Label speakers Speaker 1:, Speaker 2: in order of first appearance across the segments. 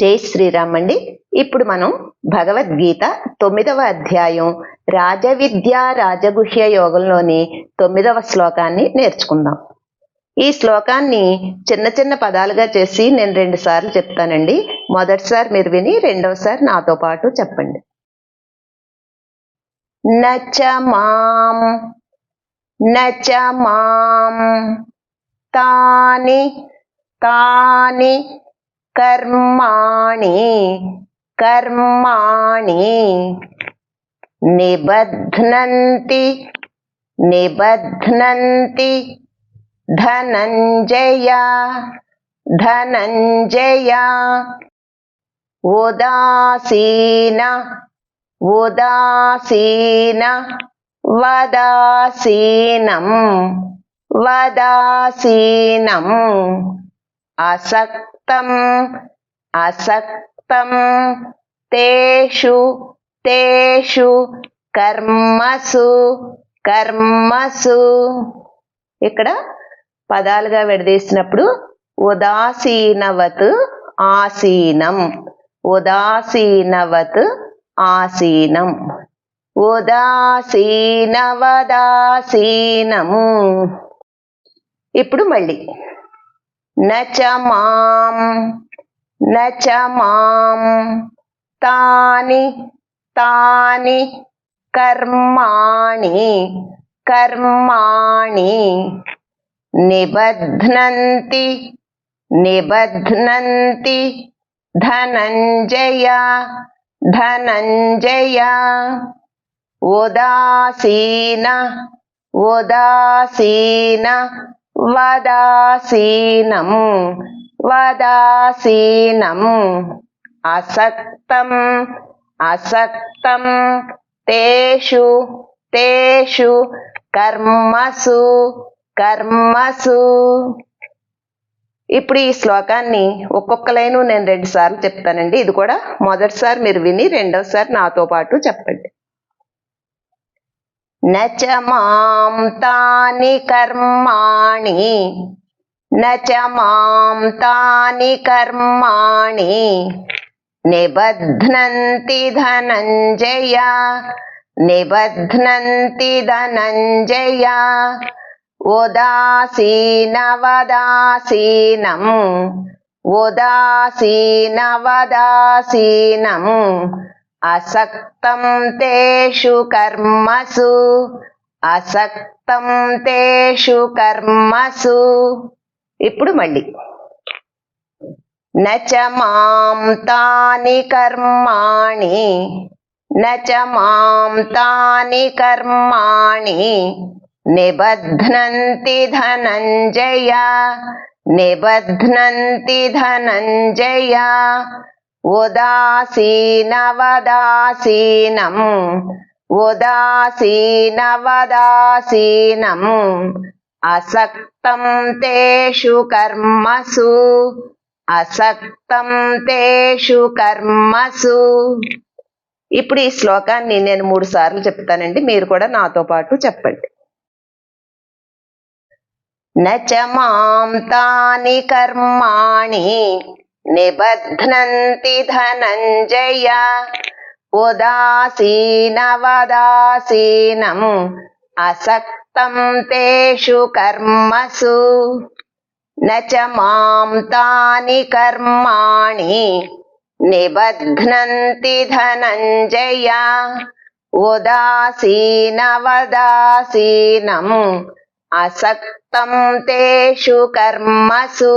Speaker 1: జై శ్రీరామ్ అండి. ఇప్పుడు మనం భగవద్గీత తొమ్మిదవ అధ్యాయం రాజవిద్య రాజగుహ్య యోగంలోని తొమ్మిదవ శ్లోకాన్ని నేర్చుకుందాం. ఈ శ్లోకాన్ని చిన్న చిన్న పదాలుగా చేసి నేను రెండు సార్లు చెప్తానండి. మొదటిసారి మీరు విని రెండవసారి నాతో పాటు చెప్పండి. నచ మాం నచ మాం తాని తాని కర్మాణి కర్మాణి. నిబధ్నంతి నిబధ్నంతి. ధనంజయ ధనంజయ. ఉదాసీన ఉదాసీన. వదాసీనం వదాసీనం. అసక్ అసక్తం అసక్తం తేషు తేషు కర్మసు కర్మసు. ఇక్కడ పదాలుగా విడదీసినప్పుడు ఉదాసీనవత్ ఆసీనం. ఉదాసీనవత్ ఆసీనం. ఉదాసీనవదాసీనం ఇప్పుడు మళ్ళీ నచ మాం నచ మాం తాని తాని కర్మాణి కర్మాణి నిబధ్నంతి నిబధ్నంతి ధనంజయ ధనంజయ ఉదాసీన ఉదాసీన వదాసీనం వదాసీనం అసక్తం అసక్తం తేషు తేషు కర్మసు కర్మసు ఇప్పుడు ఈ శ్లోకాన్ని ఒక్కొక్క లైను నేను రెండు సార్లు చెప్తానండి. ఇది కూడా మొదటిసారి మీరు విని రెండోసారి నాతో పాటు చెప్పండి. నచ మాం తాని కర్మాణి నచ మాం తాని కర్మాణి నిబధ్నంతి ధనంజయ నిబధ్నంతి ధనంజయ ఉదాసీనవదాసీనం ఉదాసీనవదాసీనం అసక్తం తేషు కర్మసు అసక్తం తేషు కర్మసు. ఇప్పుడు మళ్ళీ. నచ మాం తాని కర్మాణి నచ మాం తాని కర్మాణి. నిబధ్నంతి ధనంజయ నిబధ్నంతి ధనంజయ ఉదాసీనవదాసీనం ఉదాసీనవదాసీనం అసక్తం తేషు కర్మసు అసక్తం తేషు కర్మసు. ఇప్పుడు ఈ శ్లోకాన్ని నేను మూడు సార్లు చెప్తానండి మీరు కూడా నాతో పాటు చెప్పండి. నచ మాం తాని కర్మాణి నిబధ్నంతి ధనంజయ ఉదాసీనవదాసీనం అసక్తం తేషు కర్మసు నచ మాం తాని కర్మాణి నిబధ్నంతి ధనంజయ ఉదాసీనవదాసీనం అసక్తం తేషు కర్మసు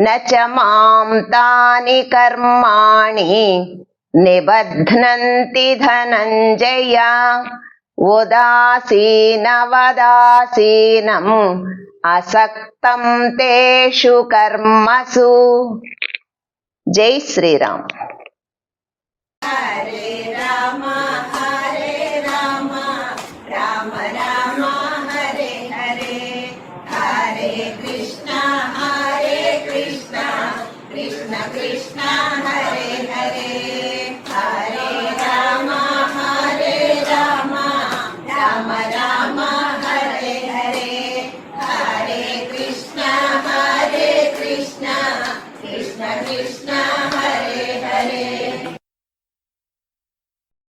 Speaker 1: నచ మాం తాని కర్మాణి నిబధ్నంతి ధనంజయ ఉదాసీనవదాసీనం అసక్తం తేషు కర్మసు. జై శ్రీరామ్.